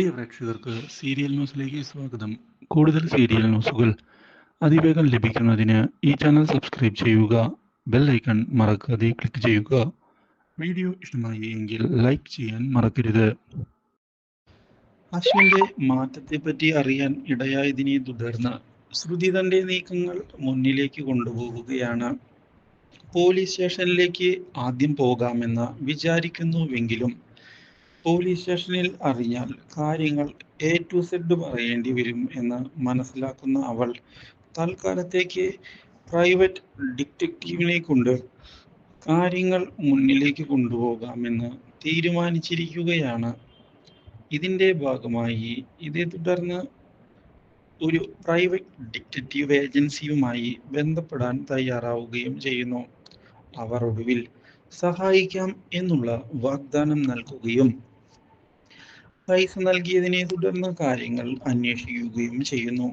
പ്രിയ പ്രേക്ഷകർക്ക് സീരിയൽ ന്യൂസിലേക്ക് സ്വാഗതം. കൂടുതൽ സീരിയൽ ന്യൂസുകൾ അതിവേഗം ലഭിക്കുന്നതിന് ഈ ചാനൽ സബ്സ്ക്രൈബ് ചെയ്യുക ബെൽ ഐക്കൺ മറക്കാതെ ക്ലിക്ക് ചെയ്യുക. വീഡിയോ ഇഷ്ടമായി എങ്കിൽ ലൈക്ക് ചെയ്യാൻ മറക്കരുത്. അശ്വിന്റെ മാറ്റത്തെപ്പറ്റി അറിയാൻ ഇടയായതിനെ തുടർന്ന് ശ്രുതി തന്റെ നീക്കങ്ങൾ മുന്നിലേക്ക് കൊണ്ടുപോവുകയാണ്. പോലീസ് സ്റ്റേഷനിലേക്ക് ആദ്യം പോകാമെന്ന് വിചാരിക്കുന്നുവെങ്കിലും പോലീസ് സ്റ്റേഷനിൽ അറിഞ്ഞാൽ കാര്യങ്ങൾ എ ടു സെഡ് പറയേണ്ടി വരും എന്ന് മനസ്സിലാക്കുന്ന അവൾ തൽക്കാലത്തേക്ക് പ്രൈവറ്റ് ഡിറ്റക്റ്റീവിനെ കൊണ്ട് കാര്യങ്ങൾ മുന്നിലേക്ക് കൊണ്ടുപോകാമെന്ന് തീരുമാനിച്ചിരിക്കുകയാണ്. ഇതിന്റെ ഭാഗമായി ഇതേ തുടർന്ന് ഒരു പ്രൈവറ്റ് ഡിറ്റക്റ്റീവ് ഏജൻസിയുമായി ബന്ധപ്പെടാൻ തയ്യാറാവുകയും ചെയ്യുന്നു. അവർ ഒടുവിൽ സഹായിക്കാം എന്നുള്ള വാഗ്ദാനം നൽകുകയും പൈസ നൽകിയതിനെ തുടർന്ന് കാര്യങ്ങൾ അന്വേഷിക്കുകയും ചെയ്യുന്നു.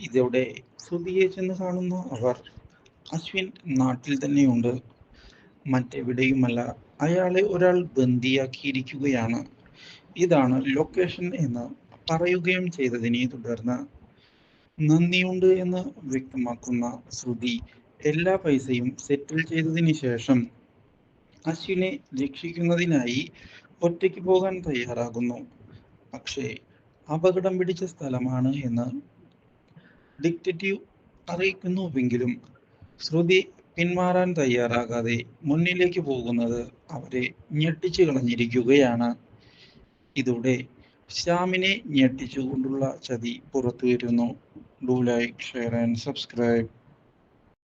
ഇതോടെ ശ്രുതിയെ ചെന്ന് കാണുന്ന അവർ അശ്വിൻ നാട്ടിൽ തന്നെയുണ്ട്. മറ്റെവിടെയുമല്ല. അയാളെ ഒരാൾ ബന്ദിയാക്കിയിരിക്കുകയാണ്. ഇതാണ് ലൊക്കേഷൻ എന്ന് പറയുകയും ചെയ്തതിനെ തുടർന്ന് നന്ദിയുണ്ട് എന്ന് വ്യക്തമാക്കുന്ന ശ്രുതി എല്ലാ പൈസയും സെറ്റിൽ ചെയ്തതിന് ശേഷം അശ്വിനെ രക്ഷിക്കുന്നതിനായി ഒറ്റയ്ക്ക് പോകാൻ തയ്യാറാകുന്നു. പക്ഷേ അപകടം പിടിച്ച സ്ഥലമാണ് എന്ന് ഡിക്റ്റേറ്റീവ് അറിയിക്കുന്നുവെങ്കിലും ശ്രുതി പിന്മാറാൻ തയ്യാറാകാതെ മുന്നിലേക്ക് പോകുന്നത് അവരെ ഞെട്ടിച്ചു കളഞ്ഞിരിക്കുകയാണ്. ഇതോടെ ശ്യാമിനെ ഞെട്ടിച്ചുകൊണ്ടുള്ള ചതി പുറത്തു വരുന്നു do like share and subscribe